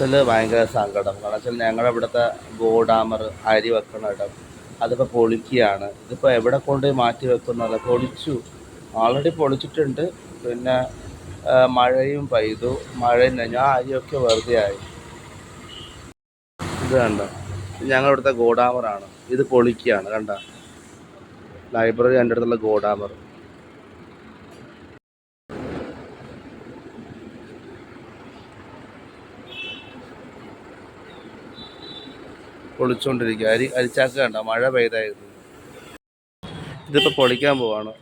മനസ്സിൽ ഭയങ്കര സങ്കടം. കാരണം വെച്ചാൽ ഞങ്ങളുടെ ഇവിടുത്തെ ഗോഡാമർ അരി വെക്കണ ഇടം അതിപ്പോൾ പൊളിക്കുകയാണ്. ഇതിപ്പോൾ എവിടെ കൊണ്ട് മാറ്റി വെക്കുന്നില്ല പൊളിച്ചു. ഓൾറെഡി പൊളിച്ചിട്ടുണ്ട്. പിന്നെ മഴയും പെയ്തു. മഴയും നനഞ്ഞു. ആ അരിയൊക്കെ വെറുതെ ആയി. ഇത് കണ്ട? ഞങ്ങളിവിടുത്തെ ഗോഡാമറാണ്. ഇത് പൊളിക്കുകയാണ്. കണ്ട? ലൈബ്രറി എന്റെ അടുത്തുള്ള ഗോഡാമർ. പൊളിച്ചുകൊണ്ടിരിക്കുക അരി അരിച്ചാക്ക കണ്ട മഴ പെയ്തായിരുന്നു. ഇതിപ്പോൾ പൊളിക്കാൻ പോവാണ്.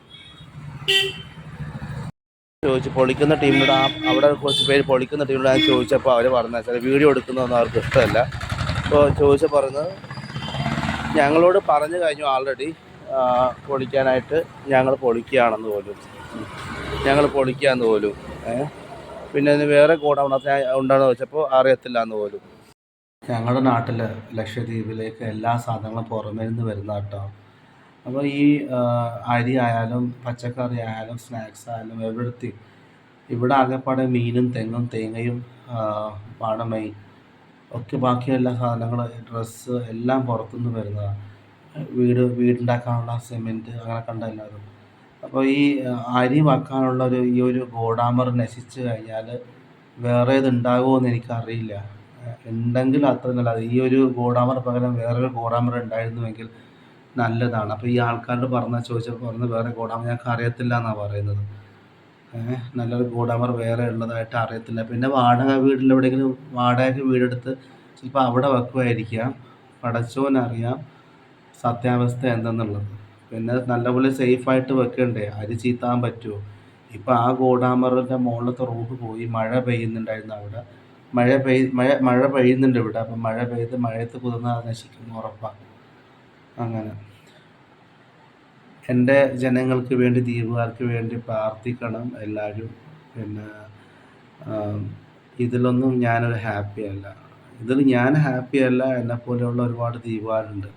ചോദിച്ചു പൊളിക്കുന്ന ടീമിനോട് ആ അവിടെ കുറച്ച് പേര് പൊളിക്കുന്ന ടീമിനോട് ഞാൻ ചോദിച്ചപ്പോൾ അവർ പറഞ്ഞു വെച്ചാൽ വീഡിയോ എടുക്കുന്നതൊന്നും അവർക്ക് ഇഷ്ടമല്ല. അപ്പോൾ ചോദിച്ച പറഞ്ഞത് ഞങ്ങളോട് പറഞ്ഞു കഴിഞ്ഞു ആൾറെഡി പൊളിക്കാനായിട്ട് ഞങ്ങൾ പൊളിക്കുകയാണെന്ന് പോലും. ഞങ്ങൾ പൊളിക്കുകയെന്ന് പോലും. പിന്നെ വേറെ ഗോഡൗൺ ഉണ്ടെന്ന് ചോദിച്ചപ്പോൾ അറിയത്തില്ല എന്ന് പോലും. ഞങ്ങളുടെ നാട്ടിൽ ലക്ഷദ്വീപിലേക്ക് എല്ലാ സാധനങ്ങളും പുറമേ നിന്ന് വരുന്ന കേട്ടോ അപ്പോൾ ഈ അരി ആയാലും പച്ചക്കറി ആയാലും സ്നാക്സ് ആയാലും എവിടുത്തെ ഇവിടെ ആകെപ്പാടെ മീനും തെങ്ങും തേങ്ങയും പാടമൈ ഒക്കെ ബാക്കി എല്ലാ സാധനങ്ങൾ ഡ്രസ്സ് എല്ലാം പുറത്തുനിന്ന് വരുന്നതാണ് വീട് വീടുണ്ടാക്കാനുള്ള സിമെന്റ് അങ്ങനെ കണ്ട എല്ലാവരും അപ്പോൾ ഈ അരി വെക്കാനുള്ള ഒരു ഈ ഒരു ഗോഡാമർ നശിച്ചു കഴിഞ്ഞാൽ വേറെ ഇത് ഉണ്ടാകുമോ എന്ന് എനിക്കറിയില്ല. ഉണ്ടെങ്കിൽ അത്ര നല്ലത്. ഈ ഒരു ഗോഡാമർ പകരം വേറൊരു ഗോഡാമർ ഉണ്ടായിരുന്നുവെങ്കിൽ നല്ലതാണ്. അപ്പോൾ ഈ ആൾക്കാരോട് പറഞ്ഞാൽ ചോദിച്ചപ്പോൾ പറഞ്ഞു വേറെ ഗോഡാമർ ഞങ്ങൾക്ക് അറിയത്തില്ല എന്നാണ് പറയുന്നത് നല്ലൊരു ഗോഡാമർ വേറെ ഉള്ളതായിട്ട് അറിയത്തില്ല. പിന്നെ വാടക വീടിൽ എവിടെയെങ്കിലും വാടകയ്ക്ക് വീടെടുത്ത് ചിലപ്പോൾ അവിടെ വെക്കുമായിരിക്കാം പടച്ചോനറിയാം സത്യാവസ്ഥ എന്തെന്നുള്ളത്. പിന്നെ നല്ലപോലെ സേഫായിട്ട് വെക്കണ്ടേ? അരി ചീത്താൻ പറ്റുമോ ഇപ്പം ആ ഗോഡാമറിന്റെ മുകളിലത്തെ റൂഫ് പോയി മഴ പെയ്യുന്നുണ്ടായിരുന്നു അവിടെ. മഴ പെയ് മഴ മഴ പെയ്യുന്നുണ്ട് ഇവിടെ. അപ്പം മഴ പെയ്ത് മഴയത്ത് കുതിർന്ന് അത് നശിക്കുന്നു ഉറപ്പാണ് അങ്ങനെ. എന്റെ ജനങ്ങൾക്ക് വേണ്ടി ദ്വീപുകാർക്ക് വേണ്ടി പ്രാർത്ഥിക്കണം എല്ലാവരും. പിന്നെ ഇതിലൊന്നും ഞാനൊരു ഹാപ്പിയല്ല ഇതിൽ ഞാൻ ഹാപ്പിയല്ല എന്നെ പോലെയുള്ള ഒരുപാട് ദ്വീപുകാരുണ്ട്